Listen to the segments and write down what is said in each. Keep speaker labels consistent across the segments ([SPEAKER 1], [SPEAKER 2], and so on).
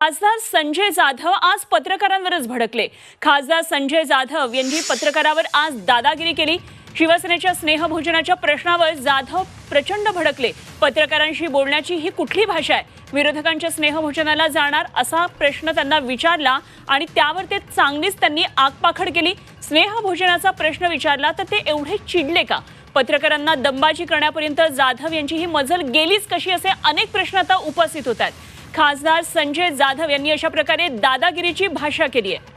[SPEAKER 1] खासदार संजय जाधव आज पत्रकारांवरच भडकले. खासदार संजय जाधव यांनी पत्रकारावर आज दादागिरी केली. शिवसेनेच्या स्नेहभोजनाच्या प्रश्नावर जाधव प्रचंड भडकले. पत्रकारांशी बोलण्याची ही कुठली भाषा आहे? विरोधकांच्या स्नेहभोजनाला जाणार असा प्रश्न त्यांना विचारला आणि त्यावर ते चांगलीच त्यांनी आगपाखड केली. स्नेहभोजनाचा प्रश्न विचारला तर ते एवढे चिडले का? पत्रकारांना दंबाजी करण्यापर्यंत जाधव यांची ही मजल गेलीच कशी असे अनेक प्रश्न आता उपस्थित होत आहेत. खासदार संजय जाधव यांनी अशा प्रकारे दादागिरीची भाषा केली आहे.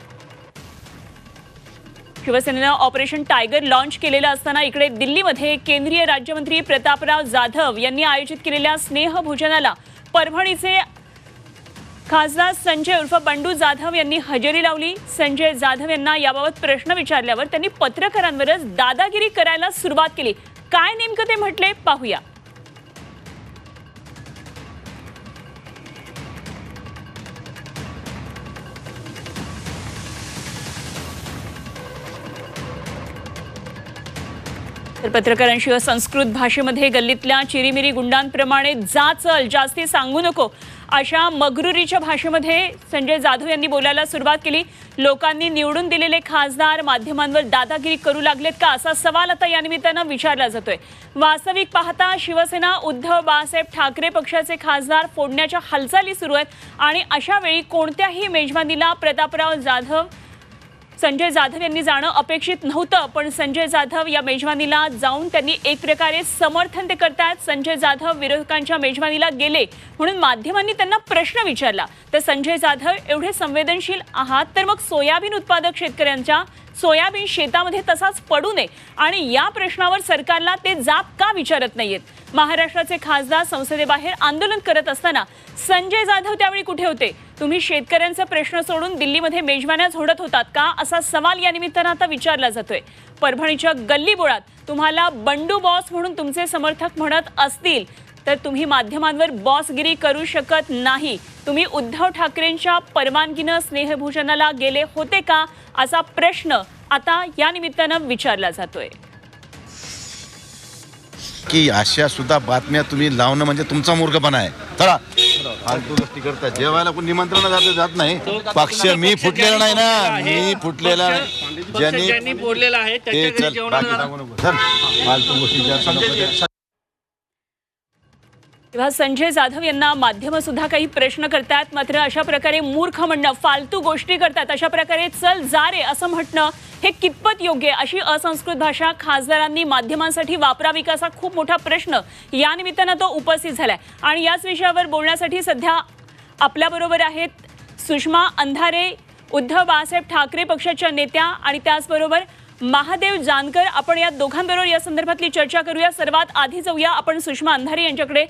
[SPEAKER 1] शिवसेनेनं ऑपरेशन टायगर लॉन्च केलेलं असताना इकडे दिल्लीमध्ये केंद्रीय राज्यमंत्री प्रतापराव जाधव यांनी आयोजित केलेल्या स्नेहभोजनाला परभणीचे खासदार संजय उर्फ बंडू जाधव यांनी हजेरी लावली. संजय जाधव यांना याबाबत प्रश्न विचारल्यावर त्यांनी पत्रकारांवरच दादागिरी करायला सुरुवात केली. काय नेमकं ते म्हटले पाहूया. तर पत्रकारांशिवाय संस्कृत भाषेमध्ये गल्लीतल्या चिरीमिरी गुंडांप्रमाणे जा चल जास्ती सांगू नको अशा मगरुरीच्या भाषेमध्ये संजय जाधव यांनी बोलायला सुरुवात केली. लोकांनी निवडून दिलेले खासदार माध्यमांवर दादागिरी करू लागलेत का असा सवाल आता या निमित्तानं विचारला जातोय. वास्तविक पाहता शिवसेना उद्धव बाळासाहेब ठाकरे पक्षाचे खासदार फोडण्याच्या हालचाली सुरू आहेत आणि अशा वेळी कोणत्याही मेजबानीला प्रतापराव जाधव संजय जाधव यांनी जाणं अपेक्षित नव्हतं पण संजय जाधव या मेजवानीला जाऊन त्यांनी एक प्रकारे समर्थन ते करतायत संजय जाधव विरोधकांच्या मेजवानीला गेले म्हणून माध्यमांनी त्यांना प्रश्न विचारला. तर संजय जाधव एवढे संवेदनशील आहात तर मग सोयाबीन उत्पादक शेतकऱ्यांच्या सोयाबीन शेतामध्ये तसाच पडू नये आणि या प्रश्नावर सरकारला ते जाब का विचारत नाहीयेत? महाराष्ट्राचे खासदार संसदेबाहेर आंदोलन करत असताना संजय जाधव त्यावेळी कुठे होते? तुम्ही शेतकऱ्यांचा प्रश्न सोडून दिल्लीमध्ये मेजवान्या झोडत होतात का? असा सवाल या निमित्तानं आता विचारला जातोय. परभणीच्या गल्लीबोळात तुम्हाला बंडू बॉस म्हणून तुमचे समर्थक म्हणत असतील. तर तुम्ही माध्यमांवर बॉसगिरी करू शकत नाही. तुम्ही उद्धव ठाकरेंच्या परवानगीनं स्नेहभूषणाला गेले होते का? असा प्रश्न आता या निमित्तानं विचारला जातोय.
[SPEAKER 2] की अशा सुद्धा बातम्या तुम्ही लावणं म्हणजे तुमचा मूर्खपणा आहे. चला. फालतू गोष्टी करता जेवायला कोण निमंत्रण जात जात नाही. पक्ष मी फुटलेला नाही ना. मी फुटलेला ज्यांनी
[SPEAKER 3] ज्यांनी बोललेलं आहे
[SPEAKER 2] फालतू गोष्टी.
[SPEAKER 1] तेव्हा संजय जाधव यांना माध्यमं सुद्धा काही प्रश्न करतात. मात्र अशा प्रकारे मूर्ख म्हणणं फालतू गोष्टी करतात. अशा प्रकारे चल जा रे असं म्हटणं हे कितपत योग्य अशी असंस्कृत भाषा खासदारांनी माध्यमांसाठी वापरावी का असा खूप मोठा प्रश्न या निमित्तानं तो उपस्थित झालाय. आणि याच विषयावर बोलण्यासाठी सध्या आपल्याबरोबर आहेत सुषमा अंधारे उद्धव बाळासाहेब ठाकरे पक्षाच्या नेत्या आणि त्याचबरोबर महादेव जानकर आपण या दोघांबरोबर या संदर्भातली चर्चा करूया. सर्वात आधी जाऊया आपण सुषमा अंधारे यांच्याकडे.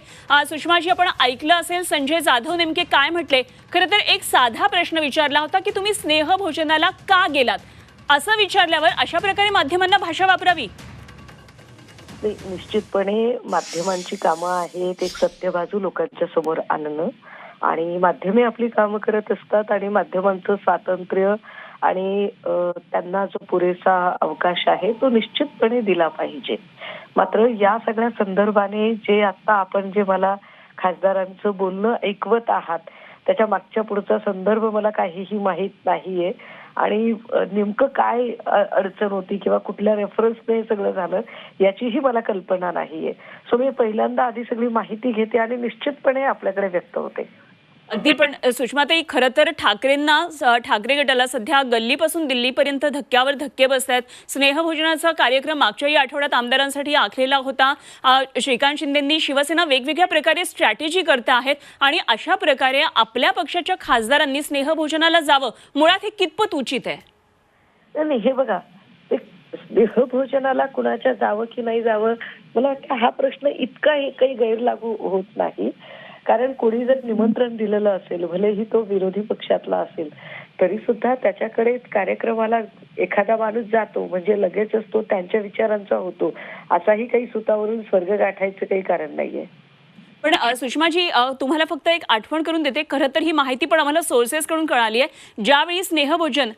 [SPEAKER 1] सुषमाजी आपण ऐकलं असेल संजय जाधव नेमके काय म्हटले? खरं तर एक साधा प्रश्न विचारला होता की तुम्ही स्नेहभोजनाला का गेलात? असं विचारल्यावर अशा प्रकारे माध्यमांना भाषा वापरावी.
[SPEAKER 4] निश्चितपणे माध्यमांची कामं आहेत एक सत्य बाजू लोकांच्या समोर आणणं आणि माध्यमे आपली कामं करत असतात आणि माध्यमांचं स्वातंत्र्य आणि त्यांना जो पुरेसा अवकाश आहे तो निश्चितपणे दिला पाहिजे. मात्र या सगळ्या संदर्भाने जे आता आपण जे मला खासदारांचं बोलणं ऐकवत आहात त्याच्या मागच्या पुढचा संदर्भ मला काहीही माहीत नाहीये. आणि नेमकं काय अडचण होती किंवा कुठल्या रेफरन्सने हे सगळं झालं याचीही मला कल्पना नाहीये. सो मी पहिल्यांदा आधी सगळी माहिती घेते आणि निश्चितपणे आपल्याकडे व्यक्त होते.
[SPEAKER 1] अगदी पण सुषमाताई खरं तर ठाकरेंना ठाकरे गटाला सध्या गल्लीपासून दिल्लीपर्यंत धक्क्यावर धक्के बसत आहेत स्नेहभोजनाचा कार्यक्रम मागच्याही आठवड्यात आमदारांसाठी आखलेला होता. श्रीकांत शिंदेंनी शिवसेना वेगवेगळ्या प्रकारे स्ट्रॅटेजी करत आहेत आणि अशा प्रकारे आपल्या पक्षाच्या खासदारांनी स्नेहभोजनाला जावं. मुळात हे कितपत उचित आहे?
[SPEAKER 4] नाही, हे बघा. स्नेहभोजनाला कुणाच्या जावं की नाही जावं मला वाटतं हा प्रश्न इतका हे काही गैरलागू होत नाही. कारण कोणी जर निमंत्रण दिलेलं असेल भलेही तो विरोधी पक्षातला असेल तरी सुद्धा त्याच्याकडे कार्यक्रमाला एखादा माणूस जातो म्हणजे लगेचच तो त्यांच्या विचारांचा होतो. असाही काही सुतावरून स्वर्ग गाठायचं काही कारण नाहीये.
[SPEAKER 1] पण सुषमाजी तुम्हाला फक्त एक आठवण करून देते. खरं तर ही माहिती पण आम्हाला सोर्सेसकडून कळाली आहे ज्यावेळी स्नेहभोजन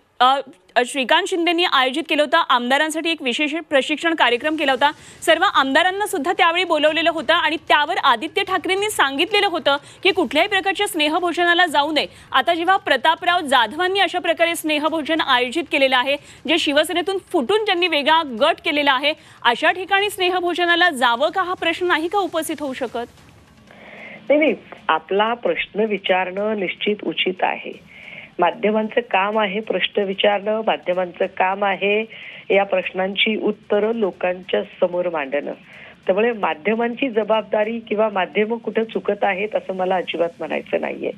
[SPEAKER 1] श्रीकांत शिंदेनी आयोजित केलं होतं. आमदारांसाठी एक विशेष प्रशिक्षण कार्यक्रम केला होता. सर्व आमदारांना सुद्धा त्यावेळी बोलवलेलं होतं आणि त्यावर आदित्य ठाकरेंनी सांगितलेलं होतं की कुठल्याही प्रकारच्या स्नेहभोजनाला जाऊ नये. आता जेव्हा प्रतापराव जाधवांनी अशा प्रकारे स्नेहभोजन आयोजित केलेलं आहे जे शिवसेनेतून फुटून ज्यांनी वेगळा गट केलेला आहे अशा ठिकाणी स्नेहभोजनाला जावं का हा प्रश्न नाही का उपस्थित होऊ शकत?
[SPEAKER 4] नाही नाही. आपला प्रश्न विचारणं निश्चित उचित आहे. माध्यमांचं काम आहे प्रश्न विचारणं माध्यमांचं काम आहे या प्रश्नांची उत्तरं लोकांच्या समोर मांडणं. त्यामुळे माध्यमांची जबाबदारी किंवा माध्यम कुठं चुकत आहेत असं मला अजिबात म्हणायचं नाहीये.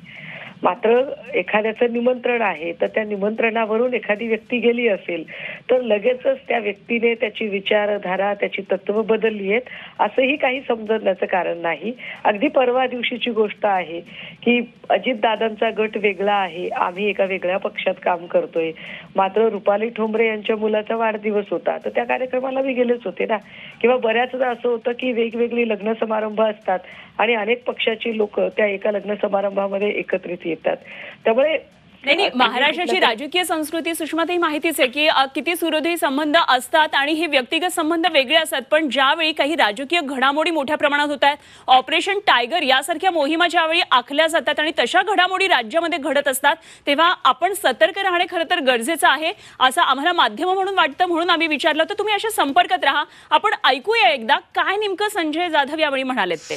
[SPEAKER 4] मात्र एखाद्याचं निमंत्रण आहे तर त्या निमंत्रणावरून एखादी व्यक्ती गेली असेल तर लगेचच त्या व्यक्तीने त्याची विचारधारा त्याची तत्व बदलली आहेत असंही काही समजण्याचं कारण नाही. अगदी परवा दिवशीची गोष्ट आहे की अजितदादांचा गट वेगळा आहे आम्ही एका वेगळ्या पक्षात काम करतोय. मात्र रुपाली ठोंबरे यांच्या मुलाचा वाढदिवस होता तर त्या कार्यक्रमाला मी गेलेच होते ना. किंवा बऱ्याचदा असं होतं की वेगवेगळी लग्न समारंभ असतात आणि अनेक पक्षाची लोक त्या एका लग्न समारंभामध्ये एकत्रित येतात. त्यामुळे
[SPEAKER 1] नाही नाही महाराष्ट्राची राजकीय संस्कृती सुषमाताई माहितीच आहे की किती सुहृदही संबंध असतात आणि हे व्यक्तिगत संबंध वेगळे असतात पण ज्यावेळी काही राजकीय घडामोडी मोठ्या प्रमाणात होत आहेत ऑपरेशन टायगर यासारख्या मोहिमा ज्यावेळी आखल्या जातात आणि तशा घडामोडी राज्यामध्ये घडत असतात तेव्हा आपण सतर्क राहणे खरं तर गरजेचं आहे असं आम्हाला माध्यम म्हणून वाटतं म्हणून आम्ही विचारलं. तर तुम्ही अशा संपर्कात राहा. आपण ऐकूया एकदा काय नेमकं संजय जाधव यावेळी म्हणालेत ते.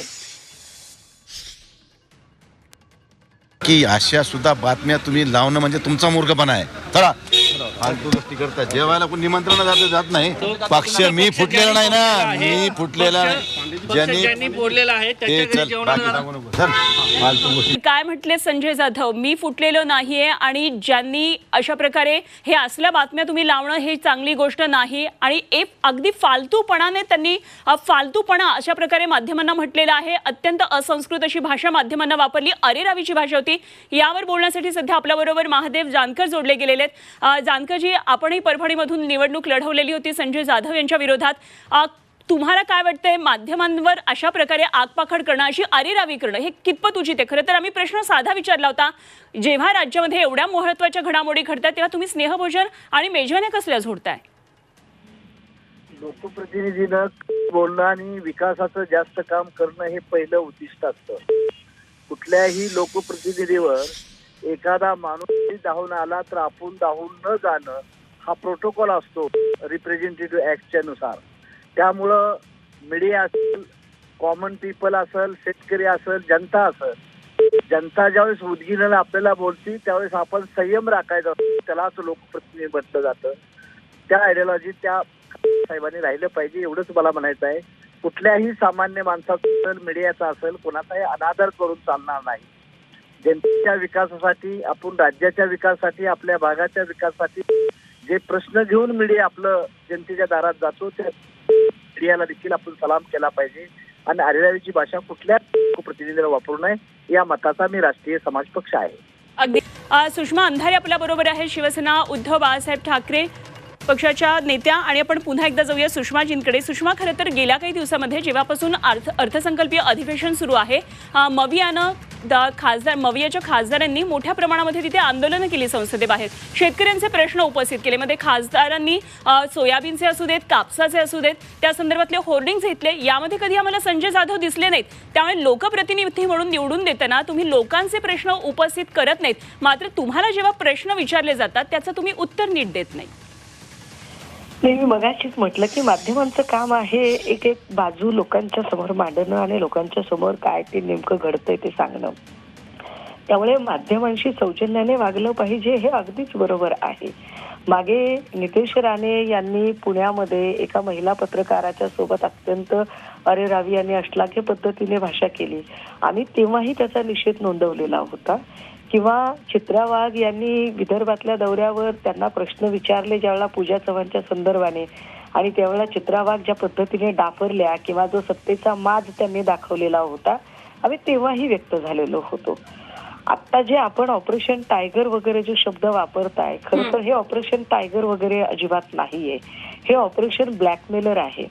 [SPEAKER 2] की अशा सुद्धा बातम्या तुम्ही लावणं म्हणजे तुमचा मूर्खपणा आहे. चला. फालतू गोष्टी करता जेवायला कोण निमंत्रण जात जात नाही. पक्ष मी फुटलेला नाही ना. मी फुटलेला
[SPEAKER 3] ज्यांनी
[SPEAKER 2] ज्यांनी
[SPEAKER 3] बोललेला आहे
[SPEAKER 2] ते
[SPEAKER 3] त्याच्या घरी
[SPEAKER 2] चल
[SPEAKER 3] जेवणाला
[SPEAKER 2] बाकी सांगू नको. चल फालतू गोष्टी
[SPEAKER 1] काय म्हटले संजय जाधव? मी फुटलेलो नाहीये आणि ज्यांनी अशा प्रकारे हे असल्या बातम्या तुम्ही लावणं हे चांगली गोष्ट नाही. आणि एक अगदी फालतूपणाने त्यांनी अ, फालतूपणा अशा प्रकारे माध्यमांना म्हटलेलं आहे. अत्यंत असंस्कृत अशी भाषा माध्यमांना वापरली. अरे रावीची भाषा होती. यावर बोलण्यासाठी सध्या आपल्याबरोबर महादेव जानकर जोडले गेलेले आहेत. अ, जानकरजी आपणही परभणीमधून निवडणूक लढवलेली होती. संजय जाधव यांच्या विरोधात. तुम्हाला काय वाटतंय? माध्यमांवर अशा प्रकारे आगपाखड करणं अशी अरेरावी करणं हे कितपत उचित आहे? खरं तर आम्ही प्रश्न साधा विचारला होता. जेव्हा राज्यामध्ये एवढ्या महत्त्वाच्या घडामोडी घडतात तेव्हा तुम्ही स्नेहभोजन आणि मेजवाने कसल्या जोडताय?
[SPEAKER 5] लोकप्रतिनिधीनं बोलणं आणि विकासाचं जास्त काम करणं हे पहिलं उद्दिष्ट असतं. कुठल्याही लोकप्रतिनिधीवर एखादा माणूस धावून आला तर आपण धावून न जाणं हा प्रोटोकॉल असतो रिप्रेझेंटेटिव्ह ऍक्टच्या नुसार. त्यामुळं मीडिया असेल कॉमन पीपल असेल शेतकरी असेल जनता असेल जनता ज्यावेळेस उदगीनं आपल्याला बोलती त्यावेळेस आपण संयम राखायचा असतो. त्यालाच लोकप्रतिनिधी म्हटलं जातं. त्या आयडियोलॉजी त्या साहेबांनी राहिलं पाहिजे एवढंच मला म्हणायचं आहे. कुठल्याही सामान्य माणसाचं असेल मीडियाचा असेल कोणाचाही अनादर करून चालणार नाही. जनतेच्या विकासासाठी आपण राज्याच्या विकासासाठी आपल्या भागाच्या विकासासाठी जे प्रश्न घेऊन मीडिया आपलं जनतेच्या दारात जातो त्या मीडियाला देखील आपण सलाम केला पाहिजे. आणि आरेरावीची भाषा कुठल्याच प्रतिनिधीला वापरू नये या मताचा मी राष्ट्रीय समाज पक्ष आहे.
[SPEAKER 1] अगदी. सुषमा अंधारे आपल्या बरोबर आहे शिवसेना उद्धव बाळासाहेब ठाकरे पक्षाच्या नेत्या. आणि आपण पुन्हा एकदा जाऊया सुषमाजींकडे. सुषमा खरं तर गेल्या काही दिवसामध्ये जेव्हापासून अर्थ अर्थसंकल्पीय अधिवेशन सुरू आहे मवियानं खासदार मवियाच्या खासदारांनी मोठ्या प्रमाणामध्ये तिथे आंदोलनं केली संसदेबाहेर शेतकऱ्यांचे प्रश्न उपस्थित केले. मध्ये खासदारांनी सोयाबीनचे असू देत कापसाचे असू देत त्या संदर्भातले होर्डिंग्स घेतले. यामध्ये कधी आम्हाला संजय जाधव दिसले नाहीत. त्यामुळे लोकप्रतिनिधी म्हणून निवडून देताना तुम्ही लोकांचे प्रश्न उपस्थित करत नाहीत. मात्र तुम्हाला जेव्हा प्रश्न विचारले जातात त्याचं तुम्ही उत्तर नीट देत नाही
[SPEAKER 4] नाही मी मगाशीच म्हटलं की माध्यमांचं काम आहे एक एक बाजू लोकांच्या समोर मांडणं आणि लोकांच्या समोर काय ते नेमकं घडतंय ते सांगणं. त्यामुळे माध्यमांशी सौजन्याने वागलं पाहिजे हे अगदीच बरोबर आहे. मागे नितेश राणे यांनी पुण्यामध्ये एका महिला पत्रकाराच्या सोबत अत्यंत अरे रावी यांनी अश्लाघ्य पद्धतीने भाषा केली. आम्ही तेव्हाही त्याचा निषेध नोंदवलेला होता. किंवा चित्रा वाघ यांनी विदर्भातल्या दौऱ्यावर त्यांना प्रश्न विचारले ज्यावेळेला पूजा चव्हाणच्या संदर्भाने. आणि त्यावेळेला चित्रा वाघ ज्या पद्धतीने डाफरल्या किंवा जो सत्तेचा माज त्यांनी दाखवलेला होता आम्ही तेव्हाही व्यक्त झालेलो होतो. आता जे आपण ऑपरेशन टायगर वगैरे जो शब्द वापरताय खरं तर हे ऑपरेशन टायगर वगैरे अजिबात नाहीये. हे ऑपरेशन ब्लॅकमेलर आहे.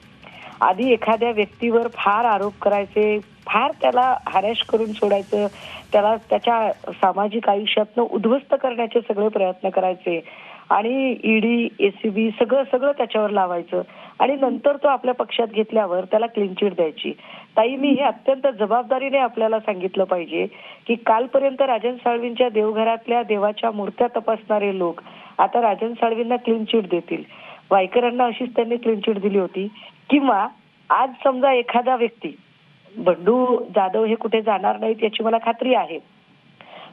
[SPEAKER 4] आधी एखाद्या व्यक्तीवर फार आरोप करायचे फार त्याला हॅरॅश करून सोडायचं त्याला त्याच्या सामाजिक आयुष्यातनं उद्ध्वस्त करण्याचे सगळे प्रयत्न करायचे आणि ईडी एसीबी सगळं सगळं त्याच्यावर लावायचं. आणि नंतर तो आपल्या पक्षात घेतल्यावर त्याला क्लीन चिट द्यायची. ताई मी हे अत्यंत जबाबदारीने आपल्याला सांगितलं पाहिजे की कालपर्यंत राजन साळवींच्या देवघरातल्या देवाच्या मूर्त्या तपासणारे लोक आता राजन साळवींना क्लीन चिट देतील. वायकरांना अशीच त्यांनी क्लीन चिट दिली होती. किंवा आज समजा एखादा व्यक्ती बंडू जाधव हे कुठे जाणार नाहीत याची मला खात्री आहे.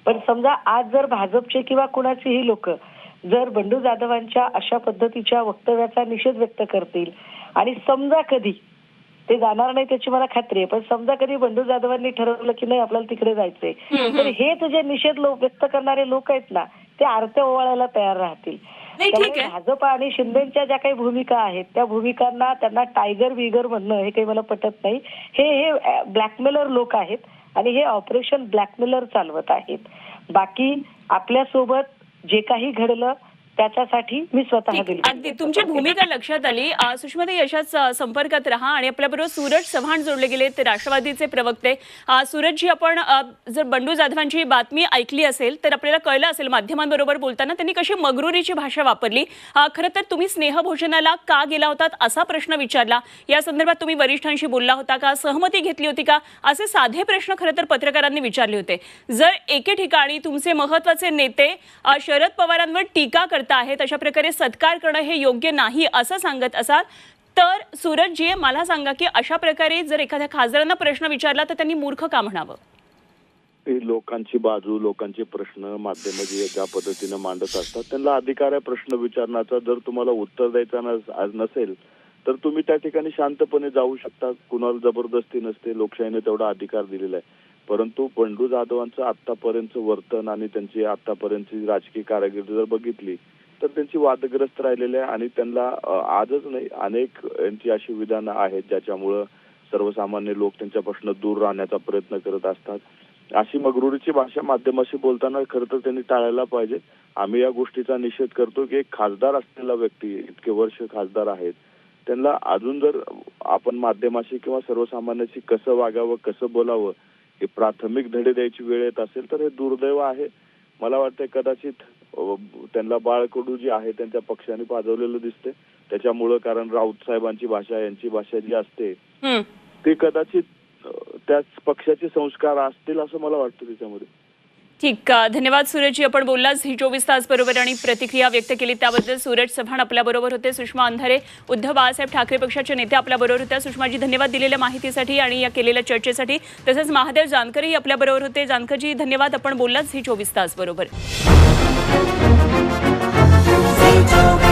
[SPEAKER 4] पण समजा आज जर भाजपचे किंवा कुणाचेही लोक जर बंडू जाधवांच्या अशा पद्धतीच्या वक्तव्याचा निषेध व्यक्त करतील आणि समजा कधी ते जाणार नाही त्याची मला खात्री आहे. पण समजा कधी बंडू जाधवांनी ठरवलं की नाही आपल्याला तिकडे जायचंय. तर हेच जे निषेध लोक व्यक्त करणारे लोक आहेत ना ते आरत्या ओवाळायला तयार राहतील.
[SPEAKER 1] नाही, ठीक
[SPEAKER 4] त्यामुळे
[SPEAKER 1] आहे.
[SPEAKER 4] भाजप आणि शिंदेच्या ज्या काही भूमिका आहेत त्या भूमिकांना त्यांना टायगर विगर म्हणणं हे काही मला पटत नाही हे हे ब्लॅकमेलर लोक आहेत आणि हे ऑपरेशन ब्लॅकमेलर चालवत आहेत बाकी आपल्यासोबत जे काही घडलं त्याच्यासाठी मी स्वतः. दिली.
[SPEAKER 1] अगदी. तुमची भूमिका लक्षात आली. सुषमाताई अशाच अ, संपर्कात राहा आणि आपल्याबरोबर सूरज चव्हाण जोडले गेले ते राष्ट्रवादीचे प्रवक्ते. सूरजजी आपण जर बंडू जाधवांची बातमी ऐकली असेल तर आपल्याला कळलं असेल माध्यमांबरोबर बोलताना त्यांनी कशी मगरुरीची भाषा वापरली. खरं तर तुम्ही स्नेहभोजनाला का गेला होतात असा प्रश्न विचारला. या संदर्भात तुम्ही वरिष्ठांशी बोलला होता का? सहमती घेतली होती का? असे साधे प्रश्न खरं तर पत्रकारांनी विचारले होते. जर एके ठिकाणी तुमचे महत्त्वाचे नेते शरद पवारांवर टीका करत आहेत अशा प्रकारे सत्कार करणं हे योग्य नाही असं सांगत असाल. तर सूरजजी मला सांगा की अशा प्रकारे जर एखाद्या खासदारांना प्रश्न विचारला तर त्यांनी मूर्ख का म्हणावं?
[SPEAKER 3] लोकांची बाजू लोकांचे प्रश्न माध्यम जे ज्या पद्धतीने मांडत असतात त्यांना अधिकार आहे प्रश्न विचारण्याचा. जर तुम्हाला उत्तर द्यायचा आज नसेल तर तुम्ही त्या ठिकाणी शांतपणे जाऊ शकता. कुणाला जबरदस्ती नसते लोकशाहीने तेवढा अधिकार दिलेला आहे. परंतु पंडू जाधवांचं आतापर्यंतचं वर्तन आणि त्यांची आतापर्यंतची राजकीय कारागिरी जर बघितली तर त्यांची वादग्रस्त राहिलेली आहे आणि त्यांना आजच नाही अनेक यांची अशी विधानं आहेत ज्याच्यामुळं सर्वसामान्य लोक त्यांच्यापासून दूर राहण्याचा प्रयत्न करत असतात. अशी मगरुरीची भाषा माध्यमाशी बोलताना खरं तर त्यांनी टाळायला पाहिजे. आम्ही या गोष्टीचा निषेध करतो की एक खासदार असलेला व्यक्ती इतके वर्ष खासदार आहेत त्यांना अजून जर आपण माध्यमाशी किंवा सर्वसामान्याशी कसं वागावं कसं बोलावं हे प्राथमिक धडे द्यायची वेळ येत असेल तर हे दुर्दैव आहे. मला वाटतं कदाचित त्यांना बाळकडू जी आहे त्यांच्या पक्षाने पाजवलेलं दिसते त्याच्यामुळं कारण राऊत साहेबांची भाषा यांची भाषा जी असते. ते कदाचित त्याच पक्षाचे संस्कार असतील असं मला वाटतं त्याच्यामध्ये.
[SPEAKER 1] ठीक धन्यवाद सूरजजी. आपण बोललाच ही चोवीस तास बरोबर आणि प्रतिक्रिया व्यक्त केली त्याबद्दल. सूरज चव्हाण आपल्याबरोबर होते सुषमा अंधारे उद्धव बाळासाहेब ठाकरे पक्षाचे नेते आपल्याबरोबर होत्या. सुषमाजी धन्यवाद दिलेल्या माहितीसाठी आणि या केलेल्या चर्चेसाठी. तसंच महादेव जानकरही आपल्याबरोबर होते. जानकरजी धन्यवाद. आपण बोललाच ही चोवीस तास बरोबर.
[SPEAKER 6] Zeto.